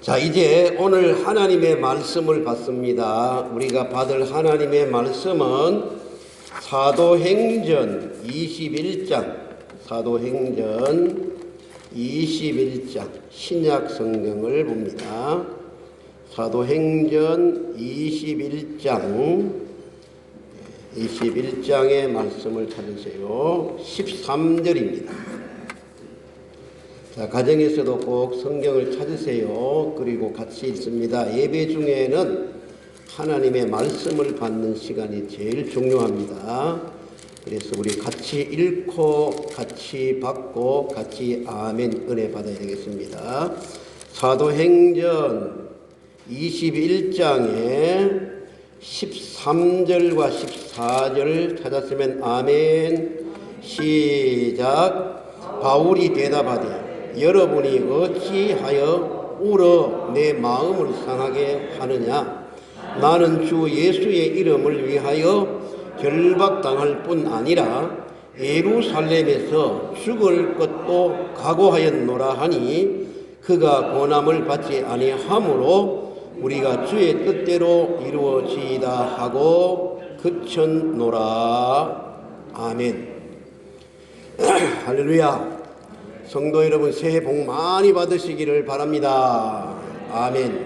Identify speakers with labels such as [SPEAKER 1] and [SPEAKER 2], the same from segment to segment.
[SPEAKER 1] 자, 이제 오늘 하나님의 말씀을 받습니다. 우리가 받을 하나님의 말씀은 사도행전 21장, 사도행전 21장, 신약 성경을 봅니다. 사도행전 21장, 21장의 말씀을 찾으세요. 13절입니다. 자, 가정에서도 꼭 성경을 찾으세요. 그리고 같이 읽습니다. 예배 중에는 하나님의 말씀을 받는 시간이 제일 중요합니다. 그래서 우리 같이 읽고 같이 받고 같이 아멘 은혜 받아야 되겠습니다. 사도행전 21장에 13절과 14절 찾았으면 아멘 시작 바울이 대답하되 여러분이 어찌하여 울어 내 마음을 상하게 하느냐? 나는 주 예수의 이름을 위하여 결박당할 뿐 아니라 예루살렘에서 죽을 것도 각오하였노라 하니 그가 고난을 받지 아니하므로 우리가 주의 뜻대로 이루어지이다 하고 그쳤노라. 아멘. 할렐루야 성도 여러분 새해 복 많이 받으시기를 바랍니다. 아멘.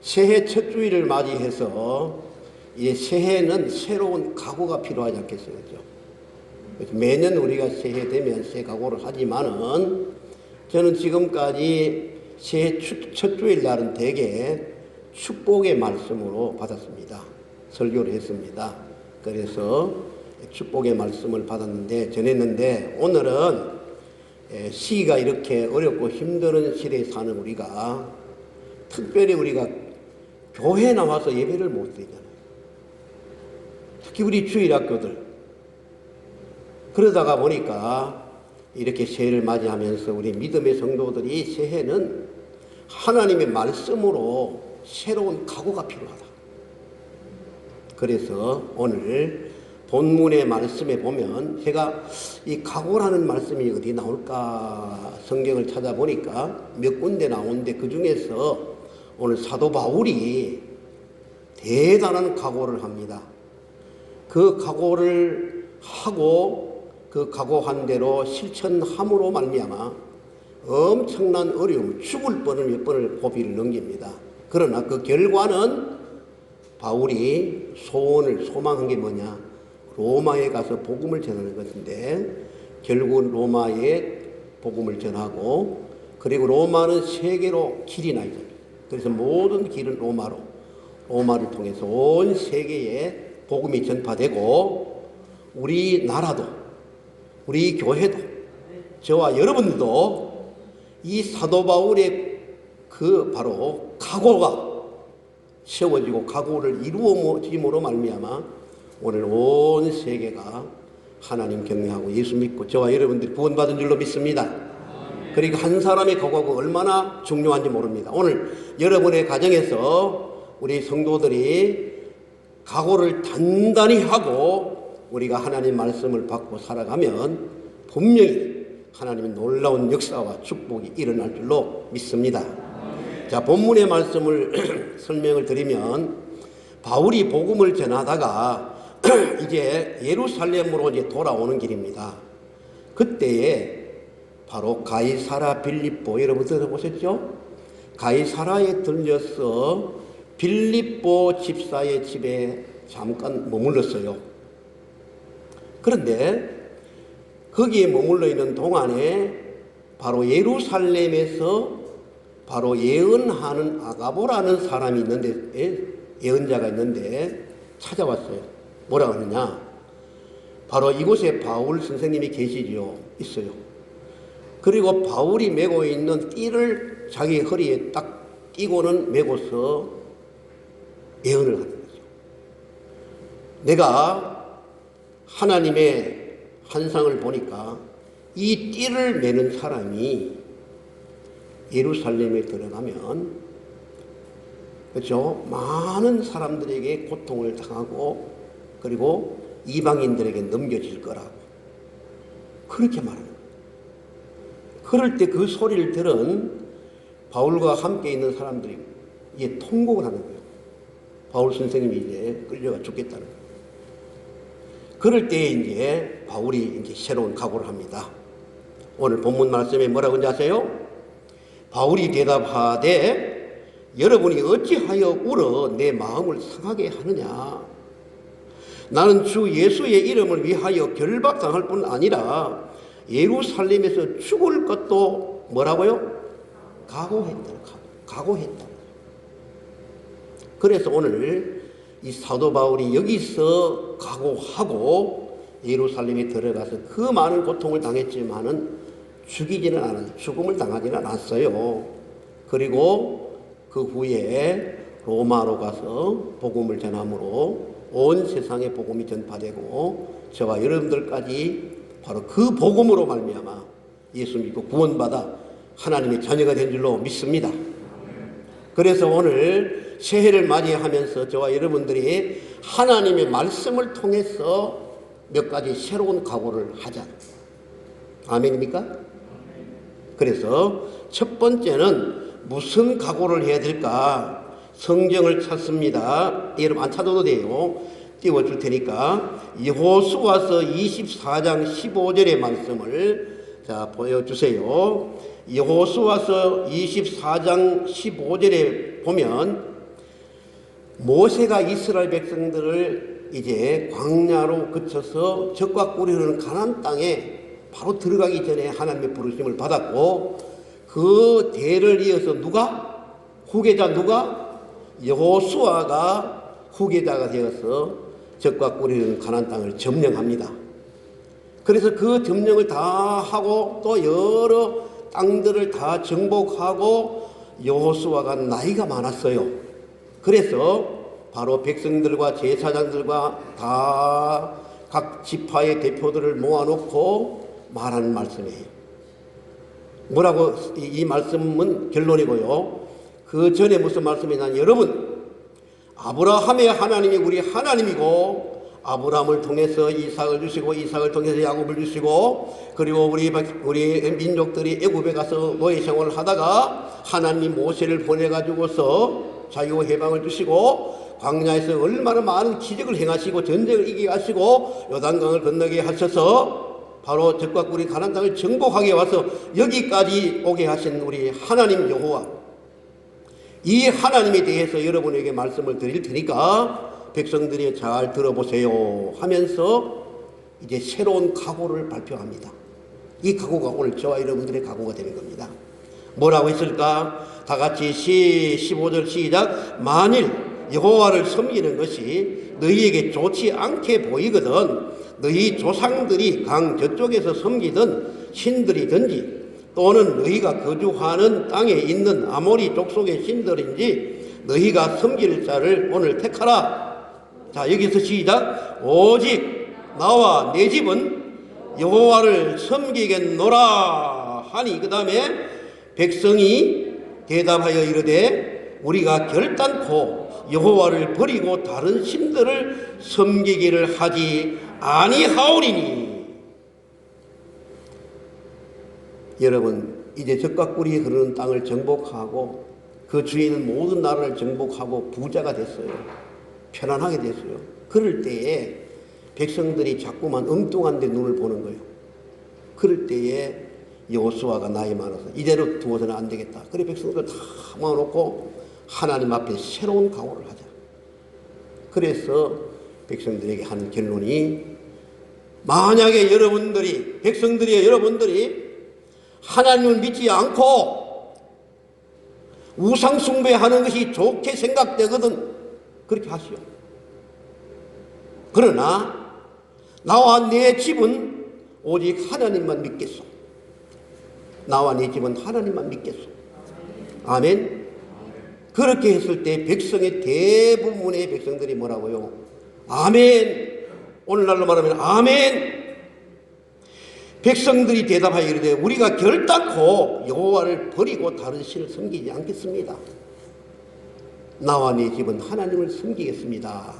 [SPEAKER 1] 새해 첫 주일을 맞이해서 이제 새해는 새로운 각오가 필요하지? 그래서 매년 우리가 새해 되면 새 각오를 하지만은 저는 지금까지 새해 첫 주일 날은 대개 축복의 말씀으로 받았습니다. 설교를 했습니다. 그래서 축복의 말씀을 받았는데 전했는데 오늘은 예, 시가 이렇게 어렵고 힘든 시대에 사는 우리가 특별히 우리가 교회 나와서 예배를 못 드리잖아요. 특히 우리 주일학교들. 그러다가 보니까 이렇게 새해를 맞이하면서 우리 믿음의 성도들이 새해는 하나님의 말씀으로 새로운 각오가 필요하다. 그래서 오늘 본문의 말씀에 보면 제가 이 각오라는 말씀이 어디 나올까 성경을 찾아보니까 몇 군데 나오는데 그 중에서 오늘 사도 바울이 대단한 각오를 합니다. 그 각오를 하고 그 각오한 대로 실천함으로 말미암아 엄청난 어려움, 죽을 뻔을 몇 번을 고비를 넘깁니다. 그러나 그 결과는 바울이 소원을 소망한 게 뭐냐? 로마에 가서 복음을 전하는 것인데 결국 로마에 복음을 전하고 그리고 로마는 세계로 길이 나 있습니다. 그래서 모든 길은 로마로 로마를 통해서 온 세계에 복음이 전파되고 우리나라도 우리 교회도 저와 여러분도 이 사도 바울의 그 바로 각오가 세워지고 각오를 이루어짐으로 말미암아 오늘 온 세계가 하나님 경외하고 예수 믿고 저와 여러분들이 구원받은 줄로 믿습니다. 그리고 한 사람의 각오가 얼마나 중요한지 모릅니다. 오늘 여러분의 가정에서 우리 성도들이 각오를 단단히 하고 우리가 하나님 말씀을 받고 살아가면 분명히 하나님의 놀라운 역사와 축복이 일어날 줄로 믿습니다. 자, 본문의 말씀을 설명을 드리면 바울이 복음을 전하다가 이제 예루살렘으로 이제 돌아오는 길입니다. 그때에 바로 가이사라 빌립보 여러분 들어보셨죠? 가이사라에 들려서 빌립보 집사의 집에 잠깐 머물렀어요. 그런데 거기에 머물러 있는 동안에 바로 예루살렘에서 바로 예언하는 아가보라는 사람이 있는데 예언자가 있는데 찾아왔어요. 뭐라 하느냐? 바로 이곳에 바울 선생님이 계시지요. 있어요. 그리고 바울이 메고 있는 띠를 자기 허리에 딱 끼고는 메고서 예언을 하는 거죠. 내가 하나님의 환상을 보니까 이 띠를 매는 사람이 예루살렘에 들어가면 그렇죠? 많은 사람들에게 고통을 당하고 그리고 이방인들에게 넘겨질 거라고. 그렇게 거예요. 그럴 때 그 소리를 들은 바울과 함께 있는 사람들이 이제 통곡을 하는 거예요. 바울 선생님이 이제 끌려가 죽겠다는. 그럴 때 이제 바울이 이제 새로운 각오를 합니다. 오늘 본문 말씀에 뭐라고 하는지 아세요? 바울이 대답하되 여러분이 어찌하여 울어 내 마음을 상하게 하느냐? 나는 주 예수의 이름을 위하여 결박당할 뿐 아니라 예루살렘에서 죽을 것도 뭐라고요? 각오했다. 각오했다. 그래서 오늘 이 사도 바울이 여기서 각오하고 예루살렘에 들어가서 그 많은 고통을 당했지만은 죽이지는 않았어요. 죽음을 당하지는 않았어요. 그리고 그 후에 로마로 가서 복음을 전함으로 온 세상에 복음이 전파되고 저와 여러분들까지 바로 그 복음으로 말미암아 예수 믿고 구원받아 하나님의 자녀가 된 줄로 믿습니다. 그래서 오늘 새해를 맞이하면서 저와 여러분들이 하나님의 말씀을 통해서 몇 가지 새로운 각오를 하자. 아멘입니까? 그래서 첫 번째는 무슨 각오를 해야 될까? 성경을 찾습니다. 여러분 안 찾아도 돼요. 띄워줄 테니까 여호수아서 24장 15절의 말씀을 자 보여주세요. 여호수아서 24장 15절에 보면 모세가 이스라엘 백성들을 이제 광야로 그쳐서 적과 꿀이 흐르는 가나안 땅에 바로 들어가기 전에 하나님의 부르심을 받았고 그 대를 이어서 누가 후계자 누가 여호수아가 후계자가 되어서 적과 흐르는 가나안 땅을 점령합니다. 그래서 그 점령을 다 하고 또 여러 땅들을 다 정복하고 여호수아가 나이가 많았어요. 그래서 바로 백성들과 제사장들과 다 각 지파의 대표들을 모아놓고 말하는 말씀이에요. 뭐라고 이, 이 말씀은 결론이고요. 그 전에 무슨 말씀이냐 여러분 아브라함의 하나님이 우리 하나님이고 아브라함을 통해서 이삭을 주시고 이삭을 통해서 야곱을 주시고 그리고 우리 우리 민족들이 애굽에 가서 노예 생활을 하다가 하나님 모세를 보내 가지고서 자유 해방을 주시고 광야에서 얼마나 많은 기적을 행하시고 전쟁을 이기게 하시고 요단강을 건너게 하셔서 바로 적과 꿀이 가난 땅을 정복하게 와서 여기까지 오게 하신 우리 하나님 여호와 이 하나님에 대해서 여러분에게 말씀을 드릴 테니까 백성들이 잘 들어보세요 하면서 이제 새로운 각오를 발표합니다. 이 각오가 오늘 저와 여러분들의 각오가 되는 겁니다. 뭐라고 했을까? 다 같이 시 15절 시작. 만일 여호와를 섬기는 것이 너희에게 좋지 않게 보이거든 너희 조상들이 강 저쪽에서 섬기던 신들이든지 또는 너희가 거주하는 땅에 있는 아모리 족속의 신들인지 너희가 섬길 자를 오늘 택하라. 자 여기서 시작. 오직 나와 내 집은 여호와를 섬기겠노라 하니 그 다음에 백성이 대답하여 이르되 우리가 결단코 여호와를 버리고 다른 신들을 섬기기를 하지 아니하오리니 여러분 이제 적과 꿀이 흐르는 땅을 정복하고 그 주위에 있는 모든 나라를 정복하고 부자가 됐어요. 편안하게 됐어요. 그럴 때에 백성들이 자꾸만 엉뚱한 데 눈을 보는 거예요. 그럴 때에 여호수아가 나이 많아서 이대로 두어서는 안 되겠다. 그래 백성들 다 모아놓고 하나님 앞에 새로운 각오를 하자. 그래서 백성들에게 한 결론이 만약에 여러분들이 백성들이 여러분들이 하나님을 믿지 않고 우상 숭배하는 것이 좋게 생각되거든 그렇게 하시오. 그러나 나와 내 집은 오직 하나님만 믿겠소. 나와 내 집은 하나님만 믿겠소. 아멘. 그렇게 했을 때 백성의 대부분의 백성들이 뭐라고요? 아멘. 오늘날로 말하면 아멘. 백성들이 대답하여 이르되 우리가 결단코 여호와를 버리고 다른 신을 섬기지 않겠습니다. 나와 내 집은 하나님을 섬기겠습니다.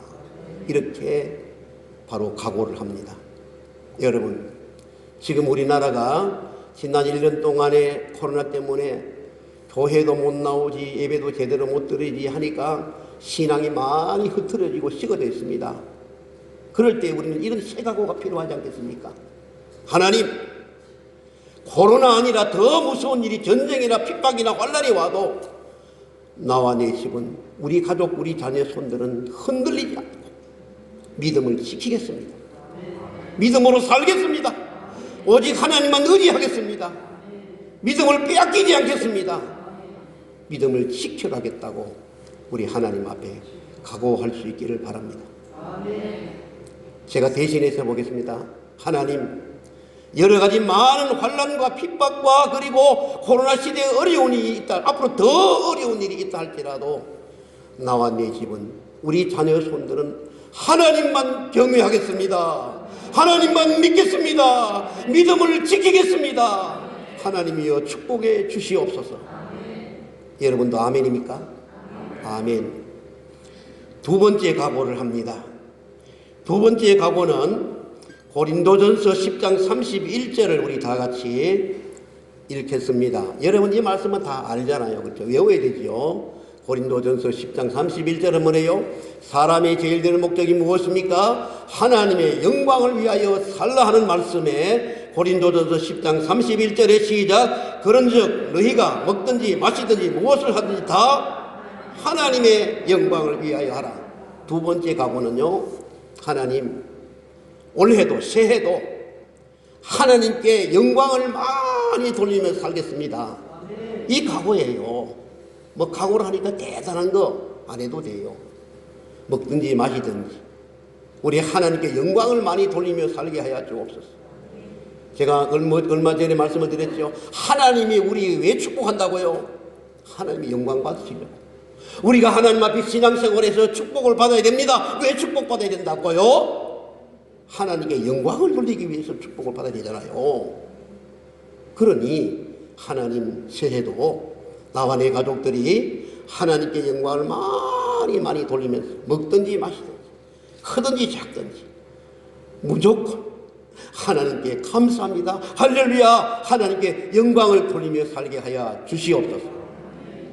[SPEAKER 1] 이렇게 바로 각오를 합니다. 여러분, 지금 우리나라가 지난 1년 동안에 코로나 때문에 교회도 못 나오지 예배도 제대로 못 드리지 하니까 신앙이 많이 흐트러지고 식어져 있습니다. 그럴 때 우리는 이런 새 각오가 필요하지 않겠습니까? 하나님, 코로나 아니라 더 무서운 일이 전쟁이나 핍박이나 환란이 와도 나와 내 집은 우리 가족, 우리 자녀 손들은 흔들리지 않고 믿음을 지키겠습니다. 믿음으로 살겠습니다. 오직 하나님만 의지하겠습니다. 믿음을 빼앗기지 않겠습니다. 믿음을 지켜가겠다고 우리 하나님 앞에 각오할 수 있기를 바랍니다. 제가 대신해서 보겠습니다. 하나님, 여러 가지 많은 환란과 핍박과 그리고 코로나 시대에 어려운 일이 있다. 앞으로 더 어려운 일이 있다 할지라도 나와 내 집은 우리 자녀 손들은 하나님만 경외하겠습니다. 하나님만 믿겠습니다. 믿음을 지키겠습니다. 하나님이여 축복해 주시옵소서. 여러분도 아멘입니까? 아멘. 두 번째 각오를 합니다. 두 번째 각오는 고린도전서 10장 31절을 우리 다 같이 읽겠습니다. 여러분 이 말씀은 다 알잖아요. 그렇죠? 외워야 되지요. 고린도전서 10장 31절은 뭐래요? 사람의 제일 되는 목적이 무엇입니까? 하나님의 영광을 위하여 살라 하는 말씀에 고린도전서 10장 31절의 시작 그런즉 너희가 먹든지 마시든지 무엇을 하든지 다 하나님의 영광을 위하여 하라. 두 번째 각오는요. 하나님 올해도 새해도 하나님께 영광을 많이 돌리며 살겠습니다. 이 각오예요. 뭐 각오를 하니까 대단한 거 안 해도 돼요. 먹든지 마시든지 우리 하나님께 영광을 많이 돌리며 살게 하여 주옵소서. 제가 얼마, 전에 말씀을 드렸죠. 하나님이 우리 왜 축복한다고요? 하나님이 영광 받으시려고. 우리가 하나님 앞에 신앙생활에서 축복을 받아야 됩니다. 왜 축복받아야 된다고요? 하나님께 영광을 돌리기 위해서 축복을 받아야 되잖아요. 그러니 하나님 새해도 나와 내 가족들이 하나님께 영광을 많이 많이 돌리면서 먹든지 마시든지 크든지 작든지 무조건 하나님께 감사합니다. 할렐루야 하나님께 영광을 돌리며 살게 하여 주시옵소서.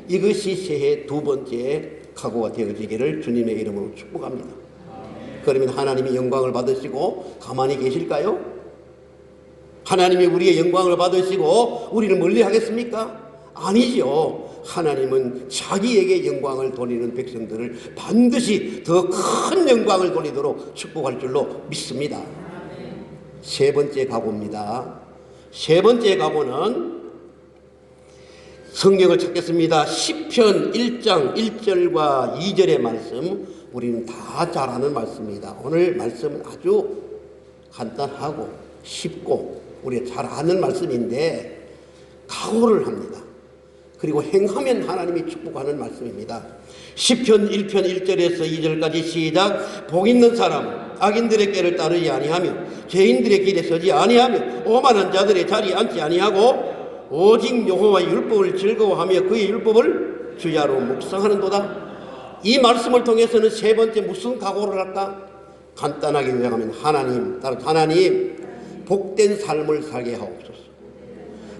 [SPEAKER 1] 이것이 새해 두 번째 각오가 되어지기를 주님의 이름으로 축복합니다. 그러면 하나님이 영광을 받으시고 가만히 계실까요? 하나님이 우리의 영광을 받으시고 우리를 멀리 하겠습니까? 아니죠. 하나님은 자기에게 영광을 돌리는 백성들을 반드시 더 큰 영광을 돌리도록 축복할 줄로 믿습니다. 세 번째 각오입니다. 세 번째 각오는 성경을 찾겠습니다. 10편 1장 1절과 2절의 말씀 우리는 다잘 아는 말씀입니다. 오늘 말씀은 아주 간단하고 쉽고 우리가 잘 아는 말씀인데 각오를 합니다. 그리고 행하면 하나님이 축복하는 말씀입니다. 10편 1편 1절에서 2절까지 시작 복 있는 사람 악인들의 길을 따르지 아니하며 죄인들의 길에 서지 아니하며 오만한 자들의 자리에 앉지 아니하고 오직 여호와의 율법을 즐거워하며 그의 율법을 주야로 묵상하는도다. 이 말씀을 통해서는 세 번째 무슨 각오를 할까? 간단하게 요약하면 하나님, 따로 하나님 복된 삶을 살게 하옵소서.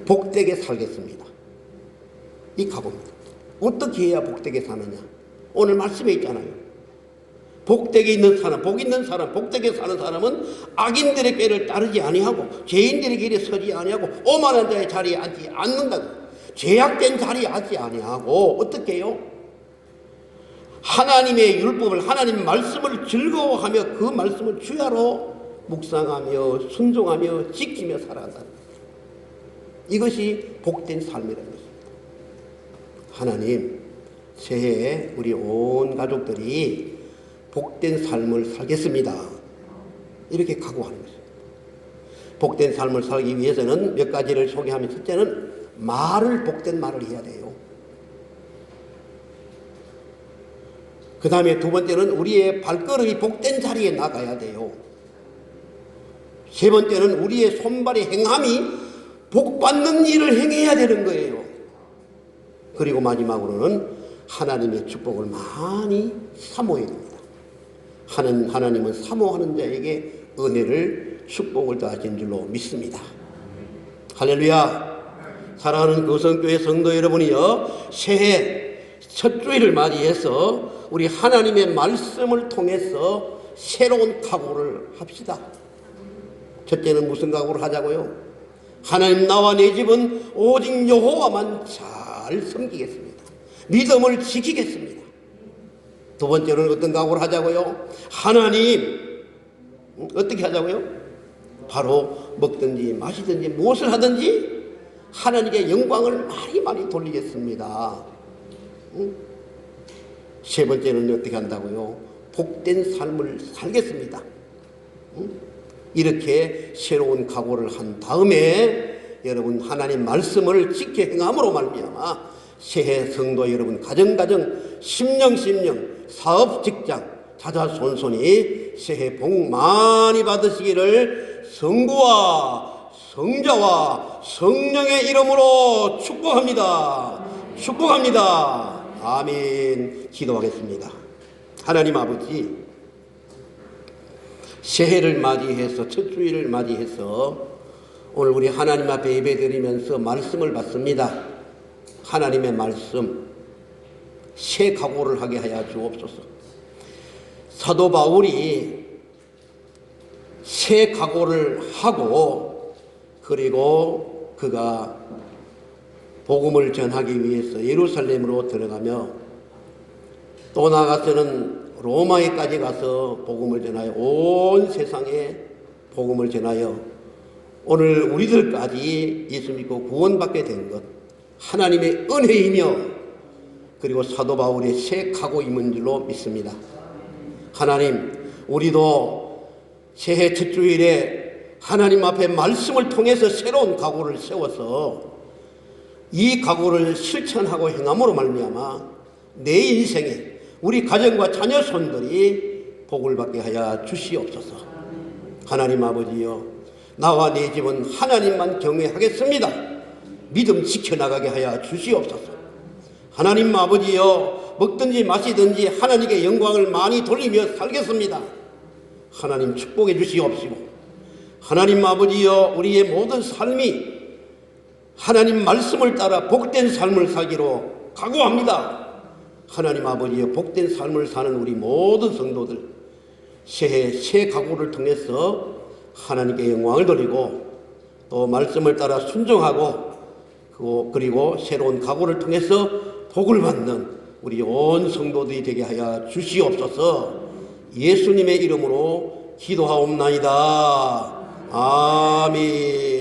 [SPEAKER 1] 복되게 살겠습니다. 이 각오입니다. 어떻게 해야 복되게 사느냐? 오늘 말씀에 있잖아요. 복되게 있는 사람, 복 있는 사람, 복되게 사는 사람은 악인들의 꾀를 따르지 아니하고 죄인들의 길에 서지 아니하고 오만한 자의 자리에 앉지 않는다고. 죄악된 자리에 앉지 아니하고 어떻게 해요? 하나님의 율법을 하나님 말씀을 즐거워하며 그 말씀을 주야로 묵상하며 순종하며 지키며 살아간다. 이것이 복된 삶이라는 것입니다. 하나님 새해에 우리 온 가족들이 복된 삶을 살겠습니다. 이렇게 각오하는 것입니다. 복된 삶을 살기 위해서는 몇 가지를 소개하면 첫째는 말을 복된 말을 해야 돼요. 그 다음에 두 번째는 우리의 발걸음이 복된 자리에 나가야 돼요. 세 번째는 우리의 손발의 행함이 복받는 일을 행해야 되는 거예요. 그리고 마지막으로는 하나님의 축복을 많이 사모해야 됩니다. 하는 하나님은 사모하는 자에게 은혜를 축복을 더하신 줄로 믿습니다. 할렐루야. 사랑하는 교성교회 성도 여러분이요 새해 첫 주일을 맞이해서 우리 하나님의 말씀을 통해서 새로운 각오를 합시다. 첫째는 무슨 각오를 하자고요? 하나님 나와 내 집은 오직 여호와만 잘 섬기겠습니다. 믿음을 지키겠습니다. 두 번째로는 어떤 각오를 하자고요? 하나님 음, 어떻게 하자고요? 바로 먹든지 마시든지 무엇을 하든지 하나님께 영광을 많이 많이 돌리겠습니다. 응? 세 번째는 어떻게 한다고요? 복된 삶을 살겠습니다. 응? 이렇게 새로운 각오를 한 다음에 여러분 하나님 말씀을 지켜 행함으로 말미암아 새해 성도 여러분 가정가정 심령 심령 사업 직장 자자손손이 새해 복 많이 받으시기를 성부와 성자와 성령의 이름으로 축복합니다. 축복합니다. 아멘. 기도하겠습니다. 하나님 아버지, 새해를 맞이해서 첫 주일을 맞이해서 오늘 우리 하나님 앞에 예배드리면서 말씀을 받습니다. 하나님의 말씀, 새 각오를 하게 하여 주옵소서. 사도 바울이 새 각오를 하고 그리고 그가 복음을 전하기 위해서 예루살렘으로 들어가며 또 나아가서는 로마에까지 가서 복음을 전하여 온 세상에 복음을 전하여 오늘 우리들까지 예수 믿고 구원받게 된 것 하나님의 은혜이며 그리고 사도 바울의 새 각오임은 줄로 믿습니다. 하나님 우리도 새해 첫 주일에 하나님 앞에 말씀을 통해서 새로운 각오를 세워서 이 각오를 실천하고 행함으로 말미암아 내 인생에 우리 가정과 자녀 손들이 복을 받게 하여 주시옵소서. 하나님 아버지여 나와 내 집은 하나님만 경외하겠습니다. 믿음 지켜나가게 하여 주시옵소서. 하나님 아버지여 먹든지 마시든지 하나님께 영광을 많이 돌리며 살겠습니다. 하나님 축복해 주시옵시고 하나님 아버지여 우리의 모든 삶이 하나님 말씀을 따라 복된 삶을 살기로 각오합니다. 하나님 아버지의 복된 삶을 사는 우리 모든 성도들 새해 새 각오를 통해서 하나님께 영광을 돌리고 또 말씀을 따라 순종하고 그리고 새로운 각오를 통해서 복을 받는 우리 온 성도들이 되게 하여 주시옵소서 예수님의 이름으로 기도하옵나이다. 아멘.